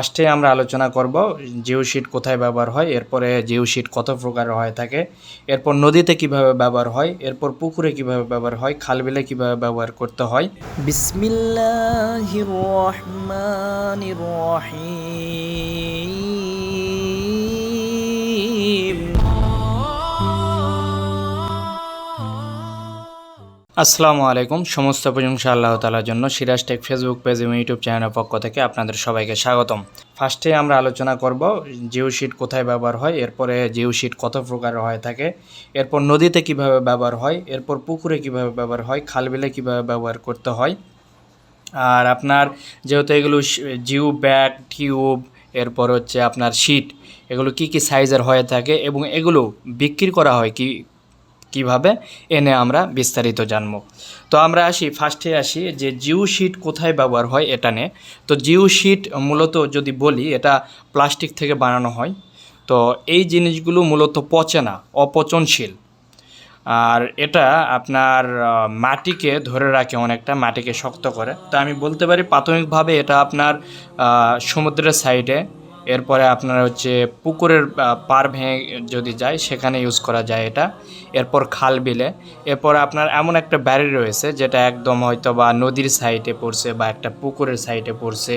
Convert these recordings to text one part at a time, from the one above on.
ফার্স্টে আমরা আলোচনা করব জিও শিট কোথায় ব্যবহার হয়, এরপরে জিও শিট কত প্রকার হয়ে থাকে, এরপর নদীতে কীভাবে ব্যবহার হয়, এরপর পুকুরে কীভাবে ব্যবহার হয়, খালবিলে কীভাবে ব্যবহার করতে হয়। বিসমিল্লাহির রহমানির রহিম। আসসালামু আলাইকুম। সমস্ত প্রশংসা আল্লাহ তালার জন্য। সিরাজ টেক ফেসবুক পেজ এবং ইউটিউব চ্যানেলের পক্ষ থেকে আপনাদের সবাইকে স্বাগতম। ফার্স্টে আমরা আলোচনা করব জিও শিট কোথায় ব্যবহার হয়, এরপরে জিও শিট কত প্রকারের হয়ে থাকে, এরপর নদীতে কীভাবে ব্যবহার হয়, এরপর পুকুরে কীভাবে ব্যবহার হয় খাল বিলে কীভাবে ব্যবহার করতে হয়। আর আপনার যেহেতু এগুলো জিও ব্যাগ, টিউব, এরপর হচ্ছে আপনার শিট, এগুলো কি কি সাইজের হয়ে থাকে এবং এগুলো বিক্রি করা হয় কি কীভাবে? এনে আমরা বিস্তারিত জানব। তো আমরা আসি ফার্স্টে আসি যে জিও শিট কোথায় ব্যবহার হয় এটা নিয়ে। তো জিও শিট মূলত যদি বলি, এটা প্লাস্টিক থেকে বানানো হয়। তো এই জিনিসগুলো মূলত পচে না, অপচনশীল। আর এটা আপনার মাটিকে ধরে রাখে অনেকটা, মাটিকে শক্ত করে। তো আমি বলতে পারি প্রাথমিকভাবে এটা আপনার সমুদ্রের সাইডে এরপরে আপনার হচ্ছে পুকুরের পার ভেঙে যদি যায়, সেখানে ইউজ করা যায় এটা। এরপর খাল বিলে। এরপর আপনার এমন একটা ব্যারি রয়েছে, যেটা একদম হয়তো বা নদীর সাইডে পড়ছে বা একটা পুকুরের সাইডে পড়ছে।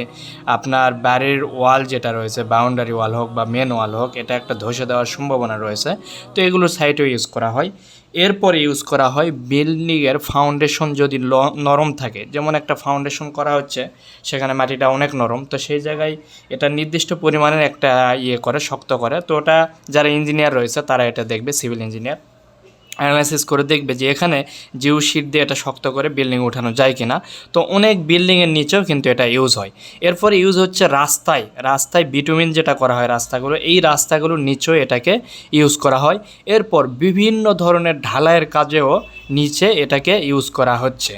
আপনার ব্যারির ওয়াল যেটা রয়েছে বাউন্ডারি ওয়াল হোক বা মেন ওয়াল হোক, এটা একটা ধসে দেওয়ার সম্ভাবনা রয়েছে। তো এগুলো সাইডেও ইউজ করা হয়। এরপরে ইউজ করা হয় বিল্ডিংয়ের ফাউন্ডেশন যদি নরম থাকে। যেমন একটা ফাউন্ডেশন করা হচ্ছে, সেখানে মাটিটা অনেক নরম। তো সেই জায়গায় এটা নির্দিষ্ট পরিমাণের একটা ইয়ে করে, শক্ত করে। তো ওটা যারা ইঞ্জিনিয়ার রয়েছে, তারা এটা দেখবে সিভিল ইঞ্জিনিয়ার অ্যানালাইসিস করে দেখবে যে এখানে জিও শিট দিয়ে এটা শক্ত করে বিল্ডিং উঠানো যায় কি না তো অনেক বিল্ডিংয়ের নিচেও কিন্তু এটা ইউজ হয়। এরপরে ইউজ হচ্ছে রাস্তায়। রাস্তায় বিটুমিন যেটা করা হয় রাস্তাগুলো, এই রাস্তাগুলোর নিচেও এটাকে ইউজ করা হয়। এরপর বিভিন্ন ধরনের ঢালাইয়ের কাজেও নিচে এটাকে ইউজ করা হচ্ছে।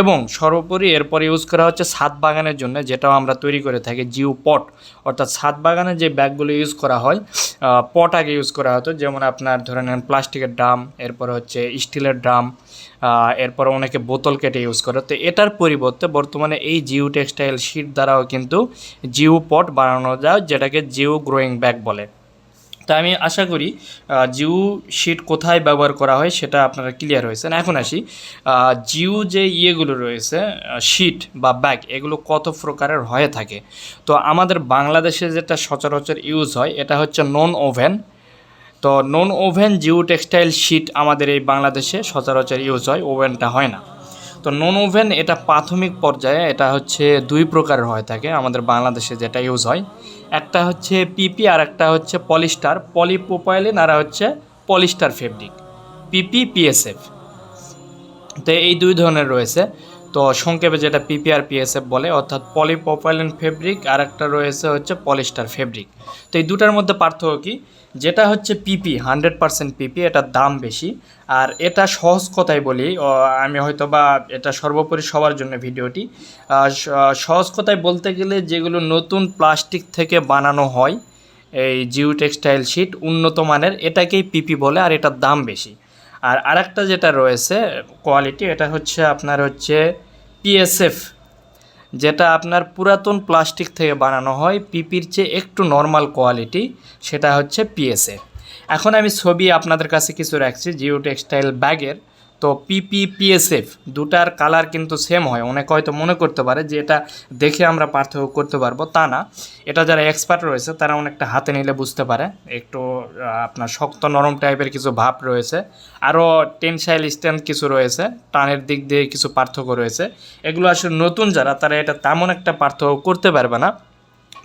এবং সর্বোপরি এরপর ইউজ করা হচ্ছে ছাদ বাগানের জন্য, যেটাও আমরা তৈরি করে থাকি জিও পট অর্থাৎ ছাদ বাগানে যে ব্যাগগুলো ইউজ করা হয় পট আগে ইউজ করা হতো, যেমন আপনার ধরে নেন প্লাস্টিকের ড্রাম, এরপর হচ্ছে স্টিলের ড্রাম এরপর অনেকে বোতল কেটে ইউজ করে। তো এটার পরিবর্তে বর্তমানে এই জিও টেক্সটাইল শিট দ্বারাও কিন্তু জিও পট বানানো যায়, যেটাকে জিও গ্রোয়িং ব্যাগ বলে। তা আমি আশা করি জিও শিট কোথায় ব্যবহার করা হয় সেটা আপনারা ক্লিয়ার হয়েছেন এখন আসি জিও যে ইয়েগুলো রয়েছে শিট বা ব্যাগ এগুলো কত প্রকারের হয়ে থাকে? তো আমাদের বাংলাদেশে যেটা সচরাচর ইউজ হয়, এটা হচ্ছে নন ওভেন তো non woven geo textile sheet আমাদের এই বাংলাদেশে সচরাচর ইউজ হয় ওভেনটা হয় না। তো নন ওভেন এটা প্রাথমিক পর্যায়ে এটা হচ্ছে দুই প্রকারের হয়ে থাকে, আমাদের বাংলাদেশে যেটা ইউজ হয়। একটা হচ্ছে পিপি আর একটা হচ্ছে পলিস্টার, পলিপ্রোপাইলিন আর হচ্ছে পলিস্টার ফেব্রিক। পিপি পিএসএফ তো এই দুই ধরনের রয়েছে। তো সংক্ষেপে যেটা পিপি আর পিএসএফ বলে, অর্থাৎ পলিপ্রোপাইলিন ফেব্রিক আর একটা রয়েছে হচ্ছে পলিস্টার ফেব্রিক। তো এই দুটার মধ্যে পার্থক্য কি? যেটা হচ্ছে পিপি হান্ড্রেড পার্সেন্ট পিপি এটার দাম বেশি। আর এটা সহজ কথাই বলি আমি হয়তো বা এটা সর্বোপরি সবার জন্য ভিডিওটি। সহজ কথায় বলতে গেলে যেগুলো নতুন প্লাস্টিক থেকে বানানো হয়, এই জিও টেক্সটাইল শিট উন্নত মানের, এটাকেই পিপি বলে আর এটার দাম বেশি। আর আরেকটা যেটা রয়েছে কোয়ালিটি এটা হচ্ছে আপনার হচ্ছে পিএসএফ যেটা আপনার পুরাতন প্লাস্টিক থেকে বানানো হয়, পিপির চেয়ে একটু নর্মাল কোয়ালিটি সেটা হচ্ছে পিএসএ এখন আমি ছবি আপনাদের কাছে কিছু রাখছি জিও টেক্সটাইল ব্যাগের তো পিপি পিএসএফ দুটার কালার কিন্তু সেম হয়। অনেকে হয়তো মনে করতে পারে যে এটা দেখে আমরা পার্থক্য করতে পারব, তা না। এটা যারা এক্সপার্ট রয়েছে, তারা অনেকটা হাতে নিলে বুঝতে পারে। একটু আপনার শক্ত নরম টাইপের কিছু ভাব রয়েছে। আরও টেনসাইল স্ট্যান্ড কিছু রয়েছে। টানের দিক দিয়ে কিছু পার্থক্য রয়েছে। এগুলো আসলে নতুন যারা, তারা এটা তেমন একটা পার্থক্য করতে পারবে না।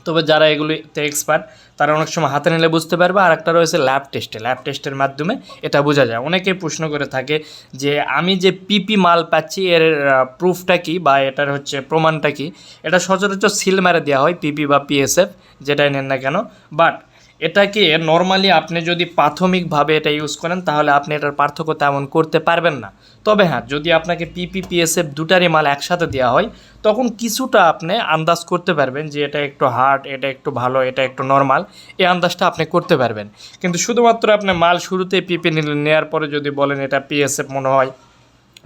তবে যারা এগুলিতে এক্সপার্ট তারা অনেক সময় হাতে নিলে বুঝতে পারবে। আর একটা রয়েছে ল্যাব টেস্টে ল্যাব টেস্টের মাধ্যমে এটা বোঝা যায়। অনেকেই প্রশ্ন করে থাকে যে, আমি যে পিপি মাল পাচ্ছি, এর প্রুফটা কি বা এটার হচ্ছে প্রমাণটা কি? এটা সচরাচর সিল মেরে দেওয়া হয় পিপি বা পিএসএফ যেটাই নেন না কেন। বাট এটাকে নর্মালি আপনি যদি প্রাথমিকভাবে এটা ইউজ করেন, তাহলে আপনি এটার পার্থক্য তেমন করতে পারবেন না। তবে হ্যাঁ যদি আপনাকে পিপিপিএসএফ দুটারই মাল একসাথে দেওয়া হয়, তখন কিছুটা আপনি আন্দাজ করতে পারবেন যে এটা একটু হার্ড এটা একটু ভালো, এটা একটু নর্মাল এই আন্দাজটা আপনি করতে পারবেন। কিন্তু শুধুমাত্র আপনি মাল শুরুতে পিপি নেওয়ার পরে যদি বলেন এটা পিএসএফ মনে হয়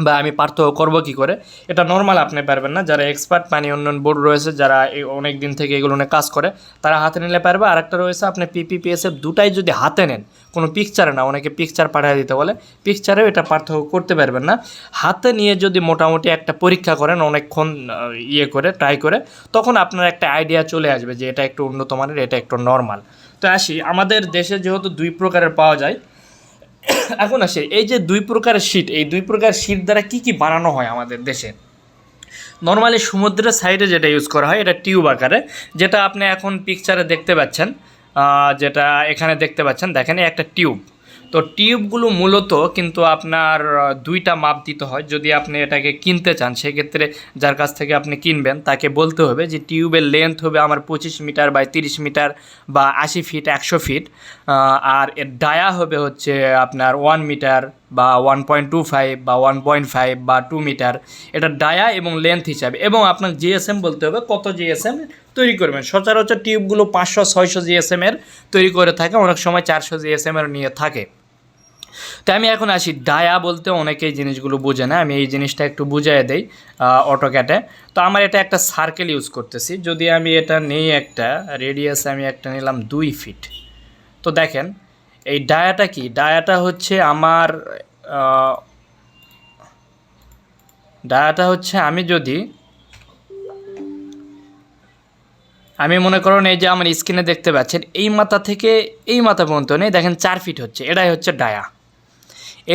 বা আমি পার্থক্য করব কী করে, এটা নর্মাল আপনি পারবেন না। যারা এক্সপার্ট পানি উন্নয়ন বোর্ড রয়েছে, যারা অনেক দিন থেকে এগুলো নিয়ে কাজ করে, তারা হাতে নিলে পারবে। আর একটা রয়েছে, আপনি পিপিপিএসএফ দুটাই যদি হাতে নেন, কোনো পিকচারে না, অনেকে পিকচার পাঠিয়ে দিতে বলে পিকচারেও এটা পার্থক্য করতে পারবেন না। হাতে নিয়ে যদি মোটামুটি একটা পরীক্ষা করেন, অনেকক্ষণ ইয়ে করে ট্রাই করে, তখন আপনার একটা আইডিয়া চলে আসবে যে এটা একটু উন্নত মানের, এটা একটু নর্মাল তো আসি, আমাদের দেশে যেহেতু দুই প্রকারের পাওয়া যায় এখন আসে, এই যে দুই প্রকার শীট এই দুই প্রকার শীট দ্বারা কি কি বানানো হয় আমাদের দেশে? নর্মালি সমুদ্রের সাইডে যেটা ইউজ করা হয়, এটা টিউব আকারে, যেটা আপনি এখন পিকচারে দেখতে পাচ্ছেন যেটা এখানে দেখতে পাচ্ছেন, দেখেন একটা টিউব তো টিউবগুলো মূলত কিন্তু আপনার দুইটা মাপ দিতে হয়। যদি আপনি এটাকে কিনতে চান, সেক্ষেত্রে যার কাছ থেকে আপনি কিনবেন, তাকে বলতে হবে যে টিউবের লেন্থ হবে আমার পঁচিশ মিটার বাই তিরিশ মিটার বা আশি ফিট একশো ফিট আর এর ডায়া হবে হচ্ছে আপনার ওয়ান মিটার বা ওয়ান পয়েন্ট টু ফাইভ বা ওয়ান পয়েন্ট ফাইভ বা টু মিটার এটা ডায়া এবং লেন্থ হিসাবে। এবং আপনার জিএসএম বলতে হবে, কত জিএসএম তৈরি করবেন। সচরাচর টিউবগুলো পাঁচশো, ছয়শো জিএসএম এর তৈরি করে থাকে, অনেক সময় চারশো জিএসএম এর নিয়ে থাকে। তো আমি এখন আসি ডায়া বলতে অনেকেই জিনিসগুলো বোঝে না, আমি এই জিনিসটা একটু বুঝিয়ে দেই অটোক্যাটে তো আমার এটা একটা সার্কেল ইউজ করতেছি, যদি আমি এটা নেই একটা রেডিয়াস আমি একটা নিলাম দুই ফিট তো দেখেন এই ডায়াটা কি? ডায়াটা হচ্ছে আমার ডায়াটা হচ্ছে আমি যদি, আমি মনে করুন এই যে আমার স্ক্রিনে দেখতে পাচ্ছেন, এই মাথা থেকে এই মাথা পর্যন্ত নেই, দেখেন চার ফিট হচ্ছে, এটাই হচ্ছে ডায়া।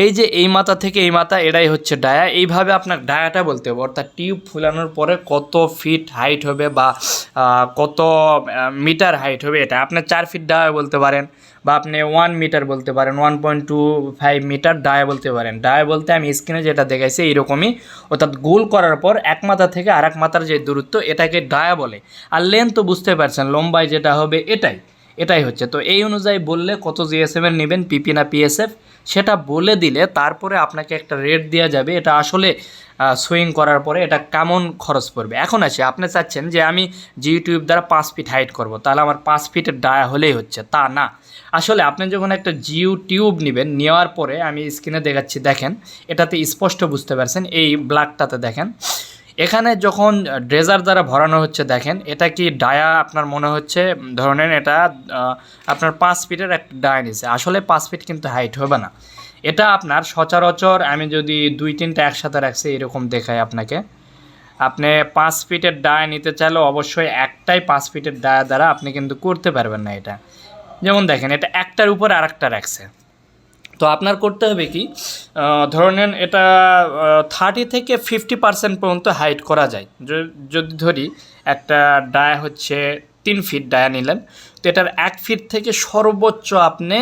এই যে এই মাথা থেকে এই মাথা, এটাই হচ্ছে ডায়া। এইভাবে আপনার ডায়াটা বলতে হবে, অর্থাৎ টিউব ফুলানোর পরে কত ফিট হাইট হবে বা কত মিটার হাইট হবে এটা। আপনার চার ফিট ডায়া বলতে পারেন বা আপনি ওয়ান মিটার বলতে পারেন one point two five metre dia বলতে পারেন। ডায়া বলতে আমি স্ক্রিনে যেটা দেখাইছি, এইরকমই। অর্থাৎ গোল করার পর এক মাথা থেকে আর এক মাথার যে দূরত্ব, এটাকে ডায়া বলে। আর লেন্থ তো বুঝতে পারছেন, লম্বায় যেটা হবে এটাই। এটাই হচ্ছে। তো এই অনুযায়ী বললে কত জিএসএম এর নেবেন? পিপি না পিএসএফ সেটা বলে দিলে তারপরে আপনাকে একটা রেট দেওয়া যাবে। এটা আসলে সুইং করার পরে এটা কেমন খরচ পড়বে? এখন আসি, আপনি চাচ্ছেন যে আমি ইউটিউব দ্বারা পাঁচ ফিট হাইট করব, তাহলে আমার পাঁচ ফিটের ডায়া হলেই হচ্ছে, তা না। আসলে আপনি যখন একটা জিও টিউব নেবেন, নেওয়ার পরে আমি স্ক্রিনে দেখাচ্ছি, দেখেন, এটাতে স্পষ্ট বুঝতে পারছেন, এই ব্ল্যাকটাতে দেখেন। এখানে যখন ড্রেজার দ্বারা ভরানো হচ্ছে দেখেন, এটা কি ডায়া আপনার মনে হচ্ছে? ধরনের এটা আপনার পাঁচ ফিটের একটা ডায়া নিছে। আসলে পাঁচ ফিট কিন্তু হাইট হবে না। এটা আপনার সচরাচর আমি যদি দুই তিনটা একসাথে রাখছি, এরকম দেখাই আপনাকে। আপনি পাঁচ ফিটের ডায়া নিতে চাইলে অবশ্যই একটাই পাঁচ ফিটের ডায়া দ্বারা আপনি কিন্তু করতে পারবেন না এটা। যেমন দেখেন, এটা একটার উপর আর একটা রাখছে। তো আপনার করতে হবে কি ধরে নেন এটা থার্টি থেকে ফিফটি পার্সেন্ট পর্যন্ত হাইট করা যায়। যদি ধরি একটা ডায়া হচ্ছে তিন ফিট ডায়া নিলেন, তো এটার এক ফিট থেকে সর্বোচ্চ আপনি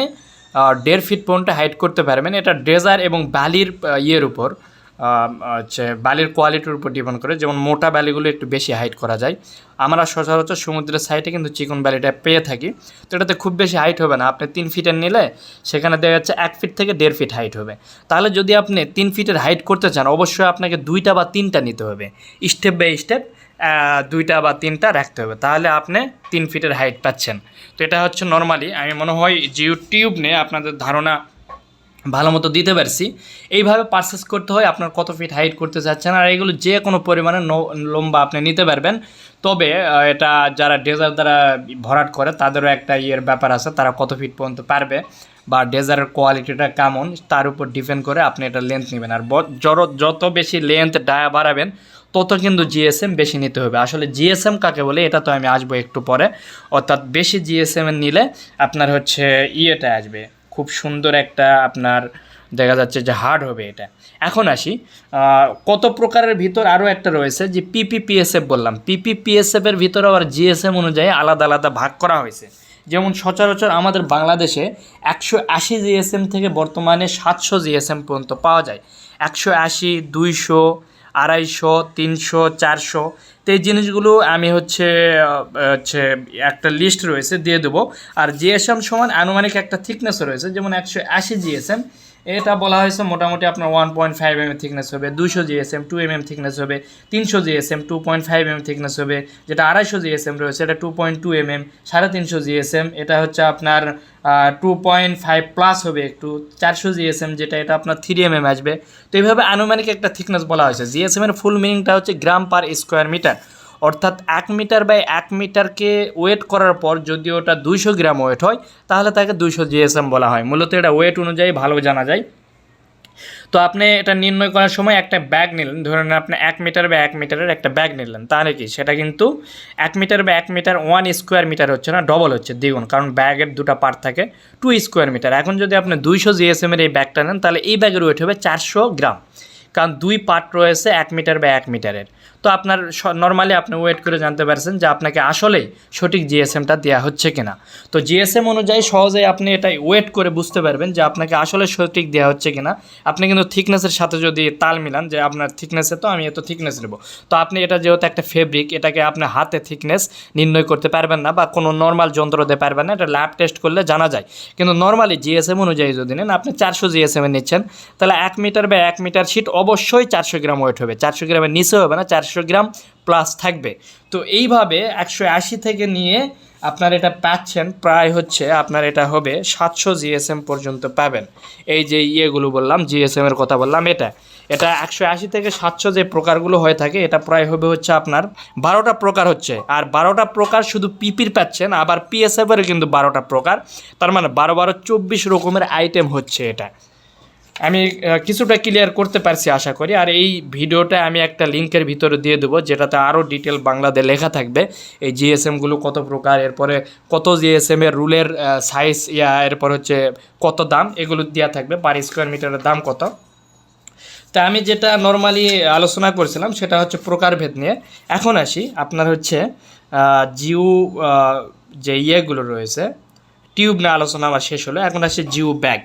দেড় ফিট পর্যন্ত হাইট করতে পারবেন। এটা ডেজার এবং বালির ইয়ের উপর। হচ্ছে বালির কোয়ালিটির উপর ডিপেন্ড করে। যেমন মোটা বালিগুলো একটু বেশি হাইট করা যায়। আমরা সচরাচর সমুদ্রের সাইডে কিন্তু চিকন বালিটা পেয়ে থাকি। তো এটাতে খুব বেশি হাইট হবে না। আপনি তিন ফিটের নিলে সেখানে দেখা যাচ্ছে এক ফিট থেকে দেড় ফিট হাইট হবে। তাহলে যদি আপনি তিন ফিটের হাইট করতে চান, অবশ্যই আপনাকে দুইটা বা তিনটা নিতে হবে। স্টেপ বাই স্টেপ দুইটা বা তিনটা রাখতে হবে। তাহলে আপনি তিন ফিটের হাইট পাচ্ছেন। তো এটা হচ্ছে নর্মালি আমি মনে হয় জিও টিউব নিয়ে আপনাদের ধারণা ভালো মতো দিতে পারছি। এইভাবে পারচেস করতে হয়, আপনার কত ফিট হাইট করতে চাচ্ছেন, আর এগুলো যে কোনো পরিমাণে লম্বা আপনি নিতে পারবেন। তবে এটা যারা ডেজার দ্বারা ভরাট করে, তাদেরও একটা ইয়ের ব্যাপার আছে, তারা কত ফিট পর্যন্ত পারবে, বা ডেজারের কোয়ালিটিটা কেমন, তার উপর ডিপেন্ড করে আপনি এটা লেন্থ নেবেন। আর যত বেশি লেন্থ ডায়া বাড়াবেন, তত কিন্তু জিএসএম বেশি নিতে হবে। আসলে জিএসএম কাকে বলে, এটা তো আমি আসব একটু পরে। অর্থাৎ বেশি জিএসএম নিলে আপনার হচ্ছে ইয়েটা আসবে। খুব সুন্দর একটা আপনার দেখা যাচ্ছে যে হার্ড হবে এটা। এখন আসি কত প্রকারের ভিতর আরও একটা রয়েছে যে পিপিপিএসএফ বললাম। পিপিপিএসএফ এর ভিতরে আবার জিএসএম অনুযায়ী আলাদা আলাদা ভাগ করা হয়েছে। যেমন সচরাচর আমাদের বাংলাদেশে একশো আশি জিএসএম থেকে বর্তমানে সাতশো জিএসএম পর্যন্ত পাওয়া যায়। একশো আশি, দুইশো আড়াইশো, তিনশো, চারশো। তো এই জিনিসগুলো আমি হচ্ছে হচ্ছে একটা লিস্ট রয়েছে, দিয়ে দেবো। আর জিএসএম সমান আনুমানিক একটা থিকনেসও রয়েছে, যেমন একশো আশি জিএসএম এটা বলা হয়েছে মোটামুটি আপনার one point five M thickness হবে দুশো GSM two M M thickness হবে, তিনশো GSM two point five M thickness হবে, যেটা আড়াইশো জিএসএম রয়েছে, এটা two point two M M সাড়ে তিনশো জিএসএম এটা হচ্ছে আপনার টু পয়েন্ট ফাইভ প্লাস হবে একটু, চারশো জিএসএম যেটা, এটা আপনার থ্রি এম এম আসবে। তো এইভাবে আনুমানিক একটা থিকনেস বলা হয়েছে। জিএসএম এর ফুল মিনিংটা হচ্ছে গ্রাম পার স্কোয়ার মিটার অর্থাৎ এক মিটার বাই এক মিটারকে ওয়েট করার পর যদি ওটা দুইশো গ্রাম ওয়েট হয়, তাহলে তাকে দুইশো জিএসএম বলা হয়। মূলত এটা ওয়েট অনুযায়ী ভালো জানা যায়। তো আপনি এটা নির্ণয় করার সময় একটা ব্যাগ নিলেন। ধরে নেন আপনি এক মিটার বা এক মিটারের একটা ব্যাগ নিলেন। তাহলে কি? সেটা কিন্তু এক মিটার বা এক মিটার ওয়ান স্কোয়ার মিটার হচ্ছে না ডবল হচ্ছে দ্বিগুণ। কারণ ব্যাগের দুটো পার্ট থাকে টু স্কোয়ার মিটার এখন যদি আপনি দুইশো জিএসএম এর এই ব্যাগটা নেন, তাহলে এই ব্যাগের ওয়েট হবে চারশো গ্রাম। কারণ দুই পার্ট রয়েছে এক মিটার বা এক মিটারের। তো আপনার নর্মালি আপনি ওয়েট করে জানতে পারছেন যে আপনাকে আসলেই সঠিক জিএসএমটা দেওয়া হচ্ছে কিনা। তো জিএসএম অনুযায়ী সহজেই আপনি এটাই ওয়েট করে বুঝতে পারবেন যে আপনাকে আসলে সঠিক দেওয়া হচ্ছে কিনা। আপনি কিন্তু থিকনেসের সাথে যদি তাল মিলান যে আপনার থিকনেসে তো আমি এত থিকনেস নেব। তো আপনি এটা যেহেতু একটা ফেব্রিক এটাকে আপনি হাতে থিকনেস নির্ণয় করতে পারবেন না বা কোনো নর্মাল যন্ত্র দিতে পারবেন না, এটা ল্যাব টেস্ট করলে জানা যায়। কিন্তু নর্মালি জিএসএম অনুযায়ী যদি নেন, আপনি চারশো জিএসএম নিচ্ছেন, তাহলে এক মিটার বা এক মিটার শিট অবশ্যই চারশো গ্রাম ওয়েট হবে। চারশো গ্রামের নিচে হবে না, চারশো গ্রাম প্লাস থাকবে। তো এইভাবে একশো আশি থেকে নিয়ে আপনার এটা পাচ্ছেন, প্রায় হচ্ছে আপনার এটা হবে সাতশো জিএসএম পর্যন্ত পাবেন। এই যে ইয়েগুলো বললাম, জিএসএম এর কথা বললাম, এটা। এটা একশো আশি থেকে সাতশো যে প্রকারগুলো হয়ে থাকে, এটা প্রায় হবে হচ্ছে আপনার বারোটা প্রকার হচ্ছে। আর বারোটা প্রকার শুধু পিপির পাচ্ছেন, আবার পিএসএফ এর কিন্তু বারোটা প্রকার। তার মানে বারো বারো চব্বিশ রকমের আইটেম হচ্ছে এটা। আমি কিছুটা ক্লিয়ার করতে পারছি আশা করি। আর এই ভিডিওটা আমি একটা লিঙ্কের ভিতরে দিয়ে দেবো, যেটাতে আরও ডিটেল বাংলাতে লেখা থাকবে। এই জিএসএমগুলো কত প্রকার, এরপরে কত জিএসএম এর রুলের সাইজ ইয়া, এরপর হচ্ছে কত দাম, এগুলো দেওয়া থাকবে পার স্কোয়ার মিটারের দাম কত। তা আমি যেটা নর্মালি আলোচনা করছিলাম, সেটা হচ্ছে প্রকারভেদ নিয়ে। এখন আসি, আপনার হচ্ছে জিও যে ইয়েগুলো রয়েছে টিউব নিয়ে আলোচনা আমার শেষ হলো। এখন আসে জিও ব্যাগ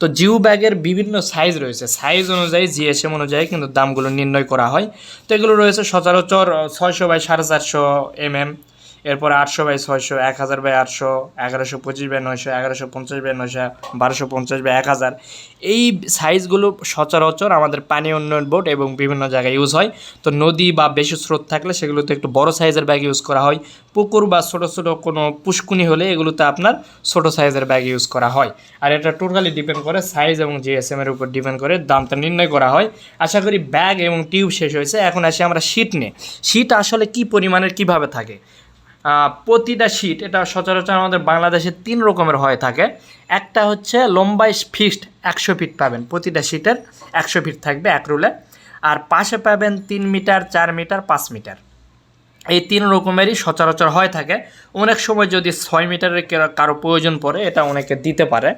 তো জিও ব্যাগের বিভিন্ন সাইজ রয়েছে। সাইজ অনুযায়ী জিএসএম অনুযায়ী কিন্তু দামগুলো নির্ণয় করা হয়। তো এগুলো রয়েছে সচরাচর ছয়শো বাই সাড়ে চারশো এম এম এরপর আটশো বাই ছয়শো, এক হাজার বাই আটশো, এগারোশো পঁচিশ বাই নয়শো, এগারোশো পঞ্চাশ বাই নয়শো, বারোশো পঞ্চাশ বাই এক হাজার। এই সাইজগুলো সচরাচর আমাদের পানি উন্নয়ন বোর্ড এবং বিভিন্ন জায়গায় ইউজ হয়। তো নদী বা বেশি স্রোত থাকলে সেগুলোতে একটু বড় সাইজের ব্যাগ ইউজ করা হয়। পুকুর বা ছোটো ছোটো কোনো পুষ্কুনি হলে এগুলোতে আপনার ছোটো সাইজের ব্যাগ ইউজ করা হয়। আর এটা টোটালি ডিপেন্ড করে সাইজ এবং জিএসএম এর উপর ডিপেন্ড করে দামটা নির্ণয় করা হয়। আশা করি ব্যাগ এবং টিউব শেষ হয়েছে। এখন আসি আমরা শীট নিয়ে। শীট আসলে কি পরিমাণের, কীভাবে থাকে? প্রতিটা শীট এটা সচরাচর আমাদের বাংলাদেশে তিন রকমের হয়ে থাকে। একটা হচ্ছে লম্বাই ফিক্সড একশো ফিট পাবেন, প্রতিটা শীটের একশো ফিট থাকবে এক রুলে। আর পাশে পাবেন তিন মিটার, চার মিটার, পাঁচ মিটার। এই তিন রকমেরই সচরাচর হয়ে থাকে। অনেক সময় যদি ছয় মিটারের কারও প্রয়োজন পড়ে, এটা অনেকে দিতে পারে।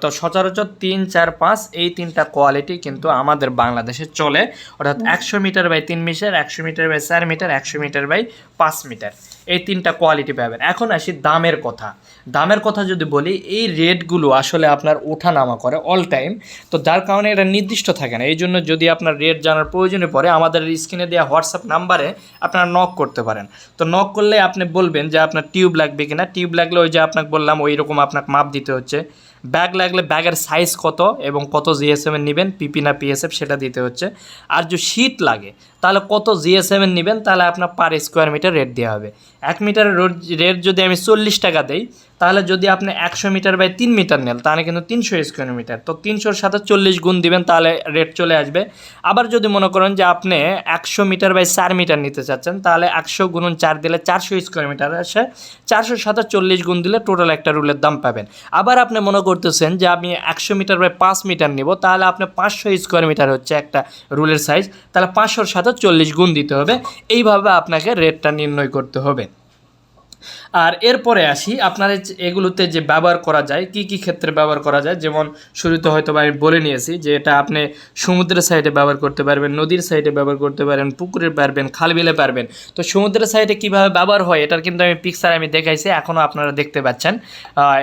তো সচরাচর তিন, চার, পাঁচ, এই তিনটা কোয়ালিটি কিন্তু আমাদের বাংলাদেশে চলে। অর্থাৎ একশো মিটার বাই তিন মিটার, একশো মিটার বাই চার মিটার, একশো মিটার বাই পাঁচ মিটার। এই তিনটা কোয়ালিটি পাবেন। এখন আসি দামের কথা। দামের কথা যদি বলি, এই রেটগুলো আসলে আপনার ওঠা নামা করে অল টাইম তো যার কারণে এটা নির্দিষ্ট থাকে না। এই জন্য যদি আপনার রেট জানার প্রয়োজনে পড়ে, আমাদের স্ক্রিনে দেওয়া হোয়াটসঅ্যাপ নাম্বারে আপনারা নক করতে পারেন। তো নক করলে আপনি বলবেন যে আপনার টিউব লাগবে কিনা। টিউব লাগলে ওই যে আপনাকে বললাম ওই রকম আপনাকে মাপ দিতে হচ্ছে। ব্যাগ লাগলে ব্যাগের সাইজ কত এবং কত জিএসএম এর নেবেন পিপি না পিএসএফ সেটা দিতে হচ্ছে। আর যদি শীত লাগে, তাহলে কত জিএসএম এর নেবেন, তাহলে আপনার পার স্কোয়ার মিটার রেট দেওয়া হবে। এক মিটারের রেট যদি আমি চল্লিশ টাকা দেই, তাহলে যদি আপনি একশো মিটার বাই তিন মিটার নেন, তাহলে কিন্তু তিনশো স্কোয়ার মিটার তো তিনশোর সাথে চল্লিশ গুণ দিবেন, তাহলে রেট চলে আসবে। আবার যদি মনে করেন যে আপনি একশো মিটার বাই চার মিটার নিতে চাচ্ছেন, তাহলে একশো গুণন চার দিলে চারশো স্কোয়ার মিটার আসে। চারশোর সাথে চল্লিশ গুণ দিলে টোটাল একটা রুলের দাম পাবেন। আবার আপনি মনে করতেছেন যে আমি একশো মিটার বাই পাঁচ মিটার নেব, তাহলে আপনি পাঁচশো স্কোয়ার মিটার হচ্ছে একটা রুলের সাইজ তাহলে পাঁচশোর সাথে চল্লিশ গুণ দিতে হবে। এইভাবে আপনাকে রেটটা নির্ণয় করতে হবে। আর এরপরে আসি, আপনার এগুলোতে যে ব্যবহার করা যায়, কি কি ক্ষেত্রে ব্যবহার করা যায়? যেমন শুরুতে হয়তো আমি বলে নিয়েছি যে এটা আপনি সমুদ্রের সাইডে ব্যবহার করতে পারবেন, নদীর সাইডে ব্যবহার করতে পারেন, পুকুরে পারবেন খাল বিলে পারবেন। তো সমুদ্রের সাইডে কীভাবে ব্যবহার হয়, এটার কিন্তু আমি পিকচার আমি দেখাইছি, এখনও আপনারা দেখতে পাচ্ছেন।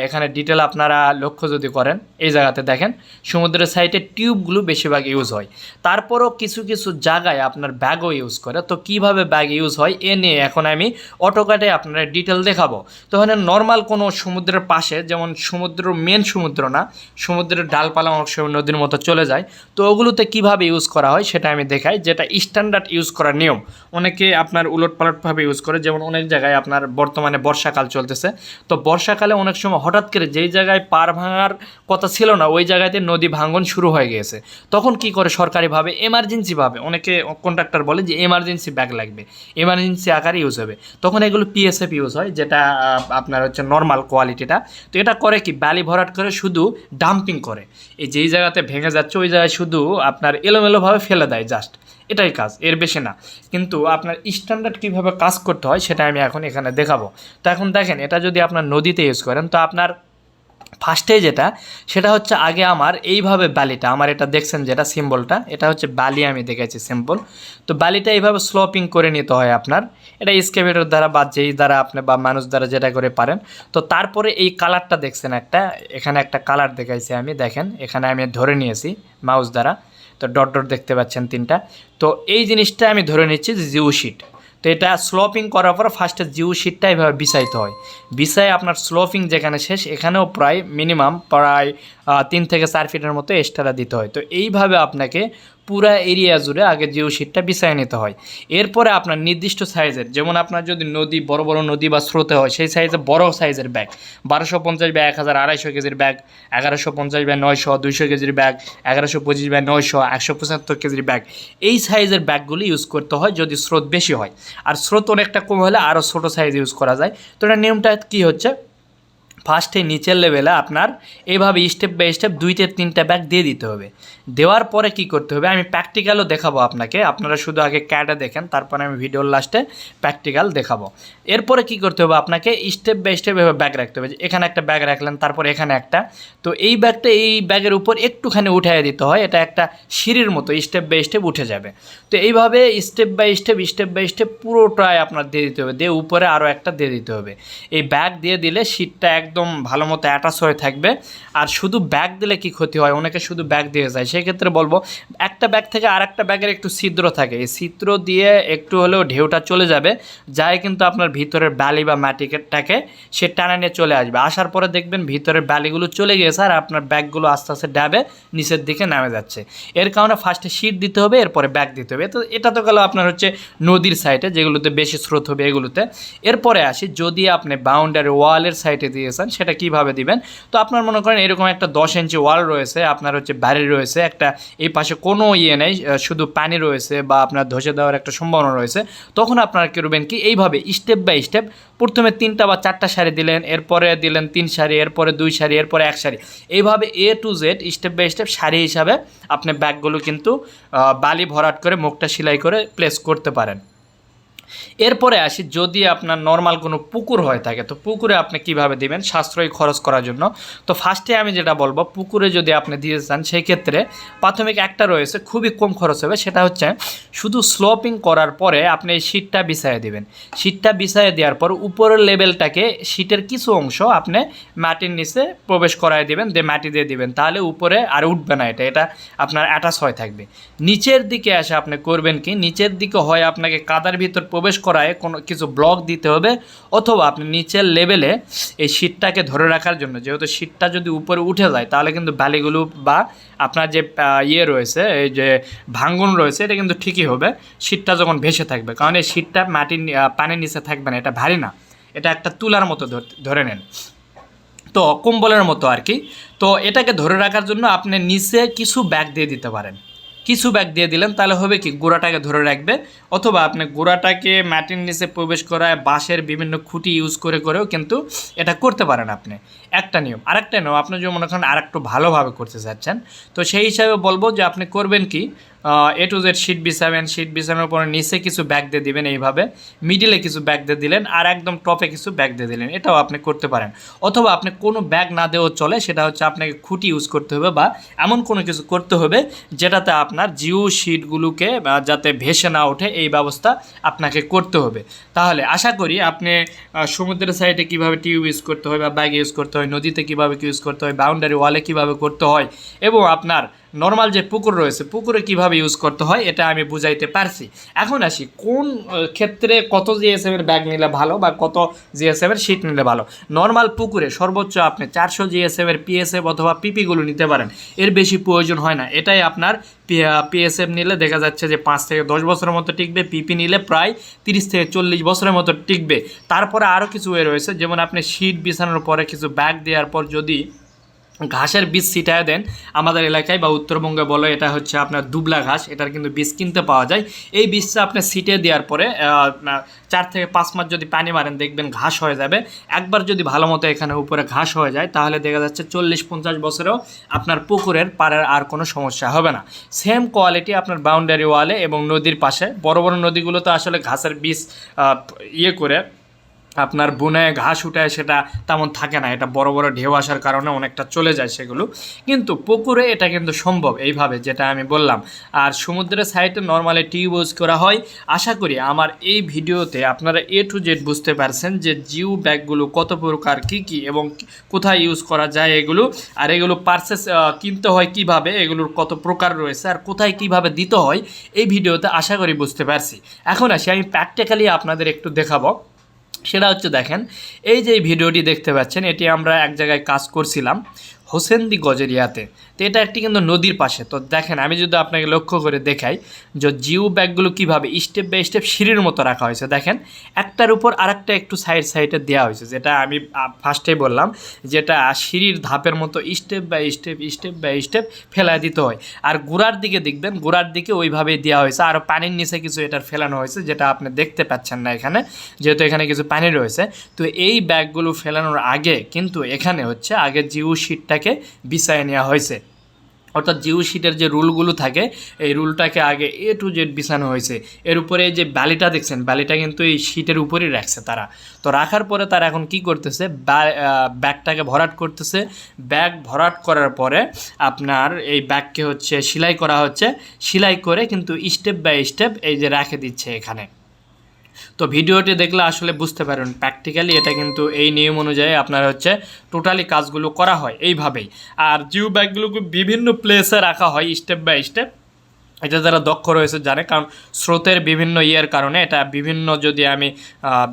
এখানে ডিটেল আপনারা লক্ষ্য যদি করেন, এই জায়গাতে দেখেন, সমুদ্রের সাইডে টিউবগুলো বেশিরভাগ ইউজ হয়। তারপরও কিছু কিছু জায়গায় আপনার ব্যাগও ইউজ করে। তো কীভাবে ব্যাগ ইউজ হয়, এ নিয়ে এখন আমি অটোকাটে আপনারা ডিটেল দেখাবো। দেখাবো তখন নর্মাল কোনো সমুদ্রের পাশে, যেমন সমুদ্র মেন সমুদ্র না, সমুদ্রের ডালপালা সময় নদীর মতো চলে যায়। তো ওগুলোতে কীভাবে ইউজ করা হয় সেটা আমি দেখাই, যেটা স্ট্যান্ডার্ড ইউজ করার নিয়ম। অনেকে আপনার উলট পালটভাবে ইউজ করে, যেমন অনেক জায়গায় আপনার বর্তমানে বর্ষাকাল চলতেছে। তো বর্ষাকালে অনেক সময় হঠাৎ করে যেই জায়গায় পার ভাঙার কথা ছিল না, ওই জায়গাতে নদী ভাঙন শুরু হয়ে গিয়েছে তখন কি করে সরকারিভাবে এমার্জেন্সিভাবে অনেকে কন্ট্রাক্টর বলে যে এমার্জেন্সি ব্যাগ লাগবে এমার্জেন্সি আকারে ইউজ হবে। তখন এগুলো পিএসএফ ইউজ হয়, যেটা আপনার হচ্ছে নর্মাল কোয়ালিটিটা তো এটা করে কি? বালি ভরাট করে শুধু ডাম্পিং করে। এই যেই জায়গাতে ভেঙে যাচ্ছে, ওই জায়গায় শুধু আপনার এলোমেলোভাবে ফেলে দেয় জাস্ট এটাই কাজ, এর বেশি না। কিন্তু আপনার স্ট্যান্ডার্ড কীভাবে কাজ করতে হয়, সেটা আমি এখন এখানে দেখাবো। তো এখন দেখেন, এটা যদি আপনার নদীতে ইউজ করেন, তো আপনার ফার্স্টে যেটা, সেটা হচ্ছে আগে আমার এইভাবে বালিটা, আমার এটা দেখছেন যেটা সিম্বলটা এটা হচ্ছে বালি আমি দেখেছি সিম্বল তো বালিটা এইভাবে স্লোপিং করে নিতে হয় আপনার। এটা স্কেভেটর দ্বারা বা যেই দ্বারা আপনি বা মানুষ দ্বারা যেটা করে পারেন। তো তারপরে এই কালারটা দেখছেন একটা, এখানে একটা কালার দেখাইছি আমি, দেখেন, এখানে আমি ধরে নিয়েছি মাউস দ্বারা। তো ডট ডট দেখতে পাচ্ছেন তিনটা। তো এই জিনিসটা আমি ধরে নিচ্ছি জিও শিট তো এটা স্লোপিং করার পর ফার্স্টে জিউ শিটটা এইভাবে বিছাইতে হয়। বিছায় আপনার স্লোপিং যেখানে শেষ, এখানেও প্রায় মিনিমাম প্রায় তিন থেকে চার ফিটের মতো এক্সট্রা দিতে হয়। তো এইভাবে আপনাকে পুরা এরিয়া জুড়ে আগে জিও শিটটা বিছায় নিতে হয়। এরপরে আপনার নির্দিষ্ট সাইজের যেমন আপনার যদি নদী, বড় বড় নদী বা স্রোতে হয়, সেই সাইজে বড় সাইজের ব্যাগ বারোশো পঞ্চাশ বা এক হাজার আড়াইশো কেজির ব্যাগ এগারোশো পঞ্চাশ বা নয়শো, দুইশো কেজির ব্যাগ এগারোশো পঁচিশ বা নয়শো, একশো পঁচাত্তর কেজির ব্যাগ এই সাইজের ব্যাগগুলি ইউজ করতে হয় যদি স্রোত বেশি হয়। আর স্রোত অনেকটা কম হলে আরও ছোটো সাইজ ইউজ করা যায়। তো এটা নিয়মটা কী হচ্ছে? ফার্স্টে নিচের লেভেলে আপনার এইভাবে স্টেপ বাই স্টেপ দুইটা, তিনটা ব্যাগ দিয়ে দিতে হবে। দেওয়ার পরে কি করতে হবে, আমি প্র্যাকটিক্যালও দেখাবো আপনাকে। আপনারা শুধু আগে ক্যাডে দেখেন, তারপরে আমি ভিডিওর লাস্টে প্র্যাকটিক্যাল দেখাবো। এরপরে কি করতে হবে আপনাকে স্টেপ বাই স্টেপ এভাবে ব্যাগ রাখতে হবে। এখানে একটা ব্যাগ রাখলেন, তারপর এখানে একটা। তো এই ব্যাগটা এই ব্যাগের উপর একটুখানি উঠাই দিতে হয়, এটা একটা সিঁড়ির মতো স্টেপ বাই স্টেপ উঠে যাবে। তো এইভাবে step by step step by step পুরোটাই আপনার দিয়ে দিতে হবে। দিয়ে উপরে আরও একটা দিয়ে দিতে হবে। এই ব্যাগ দিয়ে দিলে শীটটা একদম ভালো মতো অ্যাটাচ হয়ে থাকবে। আর শুধু ব্যাগ দিলে কি ক্ষতি হয়? অনেকে শুধু ব্যাগ দিয়ে যায়। সেক্ষেত্রে বলব, একটা ব্যাগ থেকে আর একটা ব্যাগের একটু ছিদ্র থাকে। এই ছিদ্র দিয়ে একটু হলেও ঢেউটা চলে যাবে। যায় কিন্তু আপনার ভিতরের ব্যালি বা মাটিটাকে সে টানা নিয়ে চলে আসবে। আসার পরে দেখবেন ভিতরের ব্যালিগুলো চলে গিয়েছে আর আপনার ব্যাগগুলো আস্তে আস্তে ডাবে, নিচের দিকে নামে যাচ্ছে। এর কারণে ফার্স্টে শীট দিতে হবে, এরপরে ব্যাগ দিতে হবে। তো এটা তো গেল আপনার হচ্ছে নদীর সাইডে যেগুলোতে বেশি স্রোত হবে এগুলোতে। এরপরে আসি, যদি আপনি বাউন্ডারি ওয়ালের সাইডে দিয়েছেন সেটা কীভাবে দিবেন? তো আপনার মনে করেন এরকম একটা দশ ইঞ্চি ওয়াল রয়েছে, আপনার হচ্ছে বাড়ি রয়েছে, একটা এই পাশে কোনো ইয়ে নেই শুধু পানি রয়েছে বা আপনার ধসে দেওয়ার একটা সম্ভাবনা রয়েছে, তখন আপনারা করবেন কি, এইভাবে স্টেপ বাই স্টেপ প্রথমে তিনটা বা চারটা শাড়ি দিলেন, এরপরে দিলেন তিন শাড়ি এরপরে দুই শাড়ি এরপরে এক শাড়ি এইভাবে A to Z step by step sari হিসাবে আপনি ব্যাগগুলো কিন্তু বালি ভরাট করে, মুখটা সেলাই করে প্লেস করতে পারেন। এরপরে আসি, যদি আপনার নর্মাল কোনো পুকুর হয়ে থাকে, তো পুকুরে আপনি কীভাবে দিবেন? সাশ্রয়ী খরচ করার জন্য। তো ফার্স্টে আমি যেটা বলব, পুকুরে যদি আপনি দিয়ে চান সেই ক্ষেত্রে প্রাথমিক একটা রয়েছে, খুবই কম খরচ হবে, সেটা হচ্ছে শুধু স্লোপিং করার পরে আপনি এই শীটটা বিছাইয়ে দিবেন। শীটটা বিছাইয়ে দেওয়ার পর উপরের লেভেলটাকে শীটের কিছু অংশ আপনি মাটির নিচে প্রবেশ করায় দিবেন, দিয়ে মাটি দিয়ে দিবেন। তাহলে উপরে আর উঠবে না এটা এটা আপনার অ্যাটাচ হয়ে থাকবে। নিচের দিকে এসে আপনি করবেন কি? নিচের দিকে হয় আপনাকে কাদার ভিতর প্রবেশ করায় কোনো কিছু ব্লক দিতে হবে অথবা আপনি নিচের লেভেলে এই শীটটাকে ধরে রাখার জন্য, যেহেতু শীটটা যদি উপরে উঠে যায়, তাহলে কিন্তু বালিগুলো বা আপনার যে ইয়ে রয়েছে, এই যে ভাঙ্গন রয়েছে, এটা কিন্তু ঠিকই হবে। শীটটা যখন ভেসে থাকবে, কারণ এই শীটটা মাটির পানির নিচে থাকবে না, এটা ভারী না। এটা একটা তুলার মতো ধরে নেন। তো কম্বলের মতো আর কি। তো এটাকে ধরে রাখার জন্য আপনি নিচে কিছু ব্যাগ দিয়ে দিতে পারেন। কিছু ব্যাগ দিয়ে দিলেন, তাহলে হবে কি, গোড়াটাকে ধরে রাখবে, অথবা আপনি গোড়াটাকে মাটির নিচে প্রবেশ করায় বাঁশের বিভিন্ন খুঁটি ইউজ করে করেও কিন্তু এটা করতে পারেন আপনি। একটা নিয়ম, আরেকটা নিয়ম, আপনি যদি মনে করেন আর একটু ভালোভাবে করতে চাচ্ছেন, তো সেই হিসাবে বলব যে আপনি করবেন কি এ টু জেড শিট বিছাবেন শিট বিছানোর পরে নিচে কিছু ব্যাগ দিয়ে দিবেন এইভাবে। মিডিলে কিছু ব্যাগ দিয়ে দিলেন আর একদম টপে কিছু ব্যাগ দিয়ে দিলেন। এটাও আপনি করতে পারেন। অথবা আপনি কোনো ব্যাগ না দেওয়া চলে, সেটা হচ্ছে আপনাকে খুঁটি ইউজ করতে হবে বা এমন কোনো কিছু করতে হবে যেটাতে আপনার জিও শিটগুলোকে যাতে ভেসে না ওঠে, এই ব্যবস্থা আপনাকে করতে হবে। তাহলে আশা করি আপনি সমুদ্রের সাইডে কীভাবে টিউব ইউজ করতে হয় বা ব্যাগ ইউজ করতে হয়, নদীতে কীভাবে ইউজ করতে হয় বাউন্ডারি ওয়ালে কীভাবে করতে হয় এবং আপনার নর্মাল যে পুকুর রয়েছে, পুকুরে কীভাবে ইউজ করতে হয়, এটা আমি বুঝাইতে পারছি। এখন আসি, কোন ক্ষেত্রে কত জিএসএম এর ব্যাগ নিলে ভালো বা কত জিএসএম এর শীট নিলে ভালো? নর্মাল পুকুরে সর্বোচ্চ আপনি চারশো জিএসএম এর পিএসএফ অথবা পিপিগুলো নিতে পারেন। এর বেশি প্রয়োজন হয় না। এটাই আপনার পিএসএফ নিলে দেখা যাচ্ছে যে পাঁচ থেকে দশ বছরের মতো টিকবে। পিপি নিলে প্রায় তিরিশ থেকে চল্লিশ বছরের মতো টিকবে। তারপরে আরও কিছু ওয়ে রয়েছে, যেমন আপনি শীট বিছানোর পরে কিছু ব্যাগ দেওয়ার পর যদি ঘাসের বীজ ছিটায় দেন আমাদের এলাকায় বা উত্তরবঙ্গে বলে এটা হচ্ছে আপনার দুবলা ঘাস, এটার কিন্তু বীজ কিনতে পাওয়া যায়। এই বীজটা আপনি ছিটে দেওয়ার পরে চার থেকে পাঁচ মাস যদি পানি মারেন, দেখবেন ঘাস হয়ে যাবে। একবার যদি ভালো মতো এখানে উপরে ঘাস হয়ে যায়, তাহলে দেখা যাচ্ছে চল্লিশ পঞ্চাশ বছরেও আপনার পুকুরের পাড়ের আর কোনো সমস্যা হবে না। সেম কোয়ালিটি আপনার বাউন্ডারি ওয়ালে এবং নদীর পাশে। বড় বড় নদীগুলো তো আসলে ঘাসের বীজ ইয়ে করে আপনার বনে ঘাস উঠায় সেটা তেমন থাকে না। এটা বড় বড় ঢেউ আসার কারণে অনেকটা চলে যায় সেগুলো। কিন্তু পুকুরে এটা কিন্তু সম্ভব এইভাবে, যেটা আমি বললাম। আর সমুদ্রের সাইডে নর্মালি টিউব ইউজ করা হয়। আশা করি আমার এই ভিডিওতে আপনারা এ টু জেড বুঝতে পারছেন যে জিও ব্যাগগুলো কত প্রকার, কী কী এবং কোথায় ইউজ করা যায় এগুলো। আর এগুলো পার্সেস কিনতে হয় কীভাবে, এগুলোর কত প্রকার রয়েছে আর কোথায় কীভাবে দিতে হয়, এই ভিডিওতে আশা করি বুঝতে পারছি। এখন আসি, আমি প্র্যাকটিক্যালি আপনাদের একটু দেখাবো। সেটা হচ্ছে দেখেন এই যে ভিডিওটি দেখতে পাচ্ছেন এটি আমরা এক জায়গায় কাজ করছিলাম। হোসেনদি গজেরিয়াতে। তো এটা একটি কিন্তু নদীর পাশে। তো দেখেন, আমি যদি আপনাকে লক্ষ্য করে দেখাই যে জিও ব্যাগগুলো কীভাবে স্টেপ বাই স্টেপ সিঁড়ির মতো রাখা হয়েছে। দেখেন, একটার উপর আরেকটা একটু সাইড সাইডে দেওয়া হয়েছে, যেটা আমি ফার্স্টেই বললাম, যেটা সিঁড়ির ধাপের মতো step by step step by step ফেলায় দিতে হয়। আর গোড়ার দিকে দেখবেন, গোড়ার দিকে ওইভাবেই দেওয়া হয়েছে। আর পানির নিচে কিছু এটার ফেলানো হয়েছে, যেটা আপনি দেখতে পাচ্ছেন না এখানে, যেহেতু এখানে কিছু পানি রয়েছে। তো এই ব্যাগগুলো ফেলানোর আগে কিন্তু এখানে হচ্ছে, আগে জিও শিটটাকে বিছায় নেওয়া হয়েছে। অর্থাৎ জিও শিটের যে রুলগুলো থাকে, এই রুলটাকে আগে এ টু জেড বিছানো হয়েছে। এর উপরে যে ব্যালিটা দেখছেন ব্যালিটা কিন্তু এই শিটের উপরেই রাখছে তারা। তো রাখার পরে তারা এখন কি করতেছে? ব্যাগটাকে ভরাট করতেছে। ব্যাগ ভরাট করার পরে আপনার এই ব্যাগকে হচ্ছে, সেলাই করা হচ্ছে। সেলাই করে কিন্তু স্টেপ বাই স্টেপ এই যে রেখে দিচ্ছে এখানে। তো ভিডিওটি দেখলে আসলে বুঝতে পারেন প্র্যাকটিক্যালি এটা কিন্তু এই নিয়ম অনুযায়ী আপনার হচ্ছে টোটালি কাজগুলো করা হয় এইভাবেই। আর জিও ব্যাগগুলোকে বিভিন্ন প্লেসে রাখা হয় স্টেপ বাই স্টেপ এটা যারা দক্ষ রয়েছে জানে, কারণ স্রোতের বিভিন্ন ইয়ের কারণে এটা বিভিন্ন যদি আমি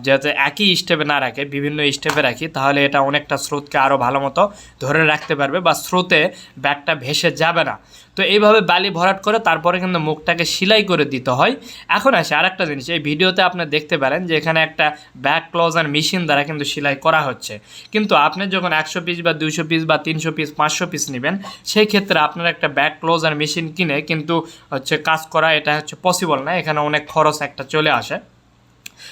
যাতে একই স্টেপে না রাখে, বিভিন্ন স্টেপে রাখি, তাহলে এটা অনেকটা স্রোতকে আরও ভালো মতো ধরে রাখতে পারবে বা স্রোতে ব্যাগটা ভেসে যাবে না। তো এইভাবে বালি ভরাট করে তারপরে কিন্তু মুখটাকে সেলাই করে দিতে হয়। এখন আসে আরেকটা জিনিস, এই ভিডিওতে আপনি দেখতে পারেন যে এখানে একটা ব্যাক ক্লোজার মেশিন দ্বারা কিন্তু সেলাই করা হচ্ছে। কিন্তু আপনি যখন একশো পিস বা দুইশো পিস বা তিনশো পিস পাঁচশো পিস নেবেন, সেই ক্ষেত্রে আপনার একটা ব্যাক ক্লোজার মেশিন কিনে কিন্তু হচ্ছে কাজ করা এটা হচ্ছে পসিবল না, এখানে অনেক খরচ একটা চলে আসে।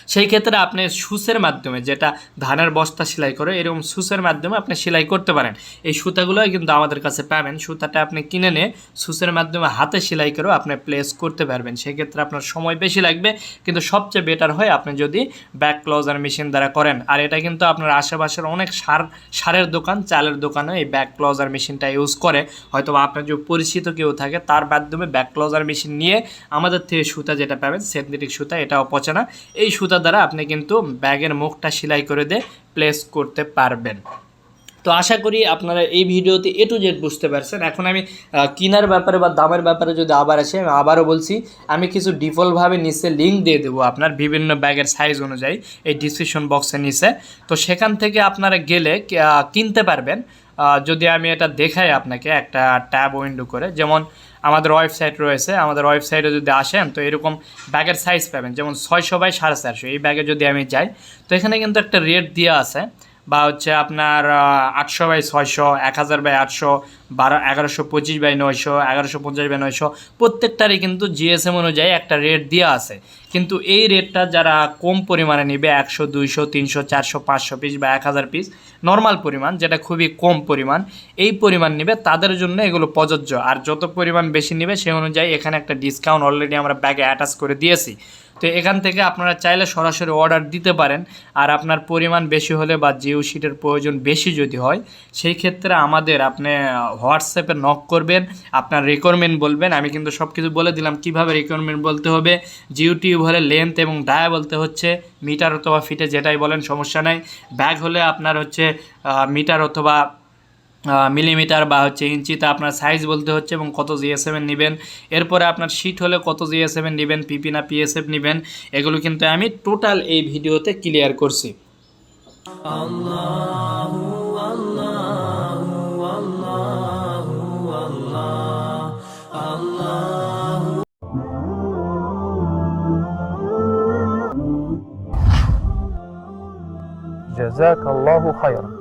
সেই ক্ষেত্রে আপনি সুসের মাধ্যমে যেটা ধানের বস্তা সেলাই করে, এরকম সুসের মাধ্যমে আপনি সেলাই করতে পারেন। এই সুতাগুলোই কিন্তু আমাদের কাছে পাবেন। সুতাটা আপনি কিনে নিয়ে সুসের মাধ্যমে হাতে সেলাই করেও আপনি প্লেস করতে পারবেন। সেক্ষেত্রে আপনার সময় বেশি লাগবে। কিন্তু সবচেয়ে বেটার হয় আপনি যদি ব্যাক ক্লোজার মেশিন দ্বারা করেন। আর এটা কিন্তু আপনার আশেপাশের অনেক সার, সারের দোকান, চালের দোকানে এই ব্যাক ক্লোজার মেশিনটা ইউজ করে। হয়তো আপনার যে পরিচিত কেউ থাকে, তার মাধ্যমে ব্যাক ক্লোজার মেশিন নিয়ে আমাদের থেকে সুতা যেটা পাবেন, সিনথেটিক সুতা, এটাও পচে না। এই সুতা দ্বারা আপনি কিন্তু ব্যাগের মুখটা সেলাই করে দিয়ে প্লেস করতে পারবেন। তো আশা করি আপনারা এই ভিডিওতে এ টু জেড বুঝতে পারছেন। এখন আমি কেনার ব্যাপারে বা দামের ব্যাপারে যদি আবার আসি, আমি আবারও বলছি, আমি কিছু ডিফল্টভাবে নিচে লিঙ্ক দিয়ে দেবো আপনার বিভিন্ন ব্যাগের সাইজ অনুযায়ী এই ডিসক্রিপশন বক্সে নিচে। তো সেখান থেকে আপনারা গেলে কিনতে পারবেন। যদি আমি এটা দেখাই আপনাকে একটা ট্যাব উইন্ডো করে, যেমন আমাদের ওয়েবসাইট রয়েছে, আমাদের ওয়েবসাইটে যদি আসেন, তো এরকম ব্যাগের সাইজ পাবেন। যেমন ছয়শো বাই সাড়ে চারশো, এই ব্যাগে যদি আমি যাই, তো এখানে কিন্তু একটা রেট দেওয়া আছে। বা হচ্ছে আপনার আটশো বাই ছয়শো, এক হাজার বাই আটশো, বারো, এগারোশো পঁচিশ বাই নয়শো, এগারোশো পঞ্চাশ বাই নয়শো, প্রত্যেকটারই কিন্তু জিএসএম অনুযায়ী একটা রেট দেওয়া আছে। কিন্তু এই রেটটা যারা কম পরিমাণে নেবে, একশো, দুইশো, তিনশো, চারশো, পাঁচশো পিস বা এক হাজার পিস নর্মাল পরিমাণ, যেটা খুবই কম পরিমাণ, এই পরিমাণ নেবে, তাদের জন্য এগুলো প্রযোজ্য। আর যত পরিমাণ বেশি নেবে সেই অনুযায়ী এখানে একটা ডিসকাউন্ট অলরেডি আমরা ব্যাগে অ্যাটাচ করে দিয়েছি। তো এখান থেকে আপনারা চাইলে সরাসরি অর্ডার দিতে পারেন। আর আপনার পরিমাণ বেশি হলে বা জিও শিটের প্রয়োজন বেশি যদি হয়, সেই ক্ষেত্রে আমাদের আপনি হোয়াটসঅ্যাপে নক করবেন, আপনার রিকোয়ারমেন্ট বলবেন। আমি কিন্তু সব কিছু বলে দিলাম, কীভাবে রিকোয়ারমেন্ট বলতে হবে? জিও টিউব হলে লেন্থ এবং ডায়া বলতে হচ্ছে মিটার অথবা ফিটে যেটাই বলেন সমস্যা নাই। ব্যাগ হলে আপনার হচ্ছে মিটার অথবা মিলিমিটার বা হচ্ছে ইঞ্চিতে আপনার সাইজ বলতে হচ্ছে এবং কত জিএসএম নেবেন এরপরে আপনার শিট হলে কত জিএসএম নেবেন পিপি না পিএসএফ নেবেন এগুলো কিন্তু আমি টোটাল এই ভিডিওতে ক্লিয়ার করছি جزاك الله خيرا